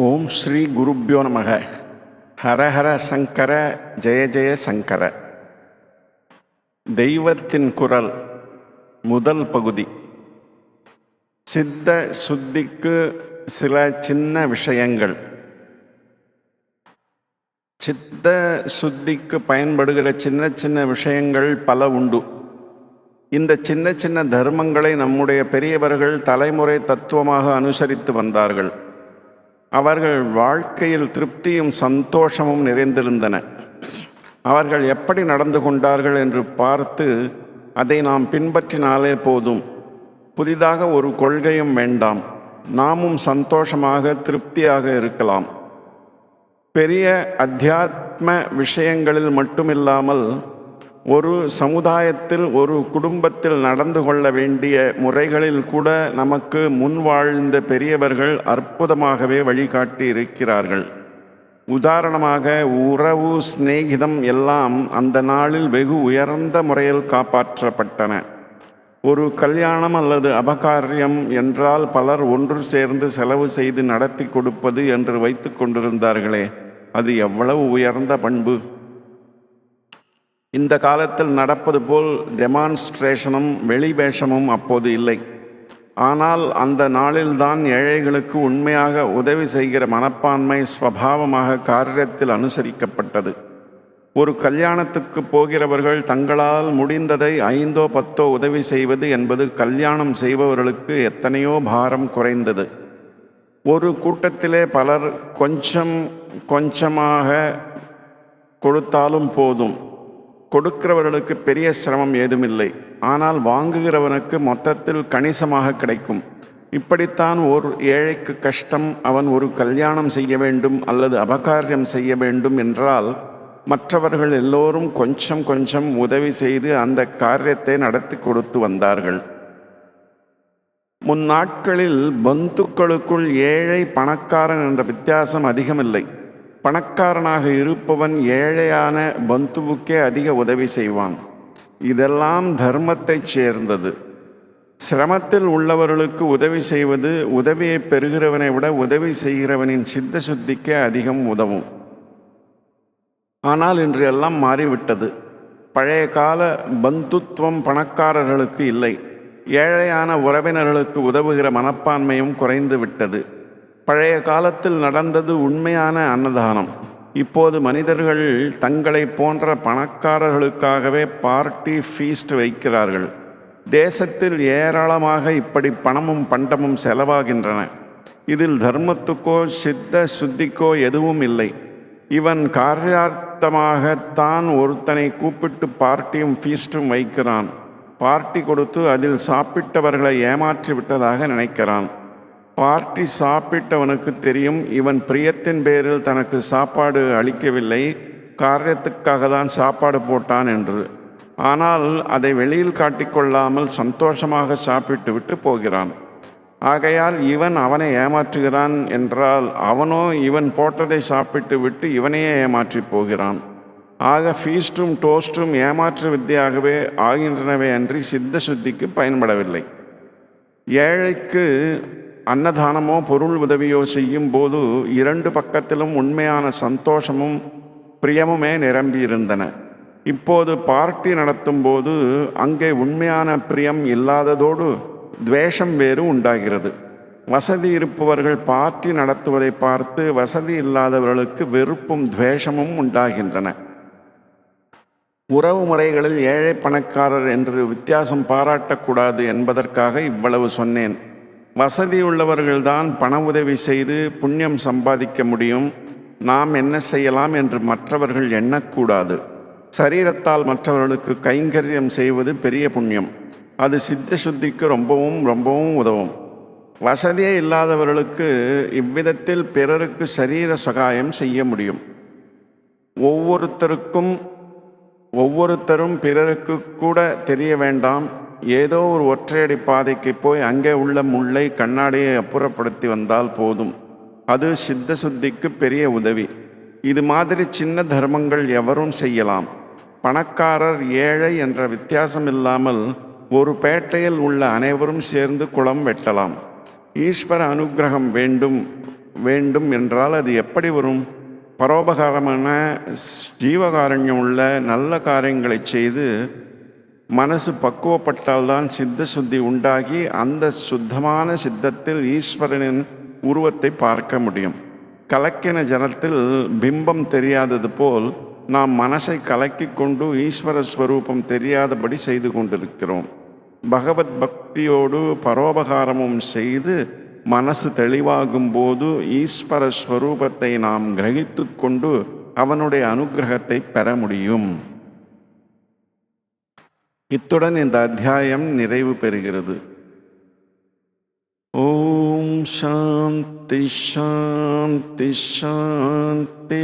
ஓம் ஸ்ரீ குருப்பியோ நமக. ஹரஹர சங்கர ஜெய ஜெய சங்கர. தெய்வத்தின் குரல் முதல் பகுதி. சித்த சுத்திக்கு சில சின்ன விஷயங்கள். சித்த சுத்திக்கு பயன்படுகிற சின்ன சின்ன விஷயங்கள் பல உண்டு. இந்த சின்ன சின்ன தர்மங்களை நம்முடைய பெரியவர்கள் தலைமுறை தத்துவமாக அனுசரித்து வந்தார்கள். அவர்கள் வாழ்க்கையில் திருப்தியும் சந்தோஷமும் நிறைந்திருந்தன. அவர்கள் எப்படி நடந்து கொண்டார்கள் என்று பார்த்து அதை நாம் பின்பற்றினாலே போதும். புதிதாக ஒரு கொள்கையும் வேண்டாம். நாமும் சந்தோஷமாக திருப்தியாக இருக்கலாம். பெரிய அத்தியாத்ம விஷயங்களில் மட்டுமில்லாமல் ஒரு சமுதாயத்தில் ஒரு குடும்பத்தில் நடந்து கொள்ள வேண்டிய முறைகளில் கூட நமக்கு முன் வாழ்ந்த பெரியவர்கள் அற்புதமாகவே வழிகாட்டி இருக்கிறார்கள். உதாரணமாக உறவு சிநேகிதம் எல்லாம் அந்த நாளில் வெகு உயர்ந்த முறையில் காப்பாற்றப்பட்டன. ஒரு கல்யாணம் அல்லது அபகாரியம் என்றால் பலர் ஒன்று சேர்ந்து செலவு செய்து நடத்தி கொடுப்பது என்று வைத்து கொண்டிருந்தார்களே அது எவ்வளவு உயர்ந்த பண்பு? இந்த காலத்தில் நடப்பது போல் டெமான்ஸ்ட்ரேஷனும் வெளிவேஷமும் அப்போது இல்லை. ஆனால் அந்த நாளில்தான் ஏழைகளுக்கு உண்மையாக உதவி செய்கிற மனப்பான்மை ஸ்வபாவமாக காரியத்தில் அனுசரிக்கப்பட்டது. ஒரு கல்யாணத்துக்கு போகிறவர்கள் தங்களால் முடிந்ததை ஐந்தோ பத்தோ உதவி செய்வது என்பது கல்யாணம் செய்பவர்களுக்கு எத்தனையோ பாரம் குறைந்தது. ஒரு கூட்டத்திலே பலர் கொஞ்சம் கொஞ்சமாக கொடுத்தாலும் போதும். கொடுக்கிறவர்களுக்கு பெரிய சிரமம் ஏதுமில்லை. ஆனால் வாங்குகிறவனுக்கு மொத்தத்தில் கணிசமாக கிடைக்கும். இப்படித்தான் ஒரு ஏழைக்கு கஷ்டம் அவன் ஒரு கல்யாணம் செய்ய வேண்டும் அல்லது அபகாரியம் செய்ய வேண்டும் என்றால் மற்றவர்கள் எல்லோரும் கொஞ்சம் கொஞ்சம் உதவி செய்து அந்த காரியத்தை நடத்தி கொடுத்து வந்தார்கள். முன்னாட்களில் பந்துக்களுக்குள் ஏழை பணக்காரன் என்ற வித்தியாசம் அதிகமில்லை. பணக்காரனாக இருப்பவன் ஏழையான பந்துவுக்கே அதிக உதவி செய்வான். இதெல்லாம் தர்மத்தைச் சேர்ந்தது. சிரமத்தில் உள்ளவர்களுக்கு உதவி செய்வது உதவியை பெறுகிறவனை விட உதவி செய்கிறவனின் சித்த சுத்திக்கே அதிகம் உதவும். ஆனால் இன்று எல்லாம் மாறிவிட்டது. பழைய கால பந்துத்துவம் பணக்காரர்களுக்கு இல்லை. ஏழையான உறவினர்களுக்கு உதவுகிற மனப்பான்மையும் குறைந்து விட்டது. பழைய காலத்தில் நடந்தது உண்மையான அன்னதானம். இப்போது மனிதர்கள் தங்களை போன்ற பணக்காரர்களுக்காகவே பார்ட்டி ஃபீஸ்ட் வைக்கிறார்கள். தேசத்தில் ஏராளமாக இப்படி பணமும் பண்டமும் செலவாகின்றன. இதில் தர்மத்துக்கோ சித்த சுத்திக்கோ எதுவும் இல்லை. இவன் காரியார்த்தமாகத்தான் ஒருத்தனை கூப்பிட்டு பார்ட்டியும் ஃபீஸ்டும் வைக்கிறான். பார்ட்டி கொடுத்து அதில் சாப்பிட்டவர்களை ஏமாற்றி விட்டதாக நினைக்கிறான். பார்ட்டி சாப்பிட்டவனுக்கு தெரியும் இவன் பிரியத்தின் பேரில் தனக்கு சாப்பாடு அளிக்கவில்லை காரியத்துக்காக தான் சாப்பாடு போட்டான் என்று. ஆனால் அதை வெளியில் காட்டிக்கொள்ளாமல் சந்தோஷமாக சாப்பிட்டு விட்டு போகிறான். ஆகையால் இவன் அவனை ஏமாற்றுகிறான் என்றால் அவனோ இவன் போட்டதை சாப்பிட்டு விட்டு இவனையே ஏமாற்றி போகிறான். ஆக ஃபீஸ்டும் டோஸ்டும் ஏமாற்று வித்தியாகவே ஆகின்றனவே அன்றி சித்த சுத்திக்கு பயன்படவில்லை. ஏழைக்கு அன்னதானமோ பொருள் உதவியோ செய்யும் போது இரண்டு பக்கத்திலும் உண்மையான சந்தோஷமும் பிரியமுமே நிரம்பியிருந்தன. இப்போது பார்ட்டி நடத்தும் போது அங்கே உண்மையான பிரியம் இல்லாததோடு துவேஷம் வேறு உண்டாகிறது. வசதி இருப்பவர்கள் பார்ட்டி நடத்துவதை பார்த்து வசதி இல்லாதவர்களுக்கு வெறுப்பும் துவேஷமும் உண்டாகின்றன. உறவு முறைகளில் ஏழை பணக்காரர் என்று வித்தியாசம் பாராட்டக்கூடாது என்பதற்காக இவ்வளவு சொன்னேன். வசதி உள்ளவர்கள்தான் பண உதவி செய்து புண்ணியம் சம்பாதிக்க முடியும். நாம் என்ன செய்யலாம் என்று மற்றவர்கள் எண்ணக்கூடாது. சரீரத்தால் மற்றவர்களுக்கு கைங்கரியம் செய்வது பெரிய புண்ணியம். அது சித்த சுத்திக்கு ரொம்பவும் ரொம்பவும் உதவும். வசதியே இல்லாதவர்களுக்கு இவ்விதத்தில் பிறருக்கு சரீர சகாயம் செய்ய முடியும். ஒவ்வொருத்தருக்கும் ஒவ்வொருத்தரும் பிறருக்கு கூட தெரிய வேண்டாம். ஏதோ ஒரு ஒற்றையடி பாதைக்கு போய் அங்கே உள்ள முள்ளை கண்ணாடியை அப்புறப்படுத்தி வந்தால் போதும். அது சித்த சுத்திக்கு பெரிய உதவி. இது மாதிரி சின்ன தர்மங்கள் எவரும் செய்யலாம். பணக்காரர் ஏழை என்ற வித்தியாசம் இல்லாமல் ஒரு பேட்டையில் உள்ள அனைவரும் சேர்ந்து குளம் வெட்டலாம். ஈஸ்வர அனுக்கிரகம் வேண்டும் வேண்டும் என்றால் அது எப்படி வரும்? பரோபகாரமான ஜீவகாரண்யம் உள்ள நல்ல காரியங்களை செய்து மனசு பக்குவப்பட்டால்தான் சித்த சுத்தி உண்டாகி அந்த சுத்தமான சித்தத்தில் ஈஸ்வரனின் உருவத்தை பார்க்க முடியும். கலக்கின ஜனத்தில் பிம்பம் தெரியாதது போல் நாம் மனசை கலக்கிக் கொண்டு ஈஸ்வர ஸ்வரூபம் தெரியாதபடி செய்து கொண்டிருக்கிறோம். பகவத் பக்தியோடு பரோபகாரமும் செய்து மனசு தெளிவாகும் போது ஈஸ்வர ஸ்வரூபத்தை நாம் கிரகித்து கொண்டு அவனுடைய அனுகிரகத்தை பெற முடியும். இத்துடன் இந்த அத்தியாயம் நிறைவு பெறுகிறது. ஓம் சாந்தி சாந்தி சாந்தி.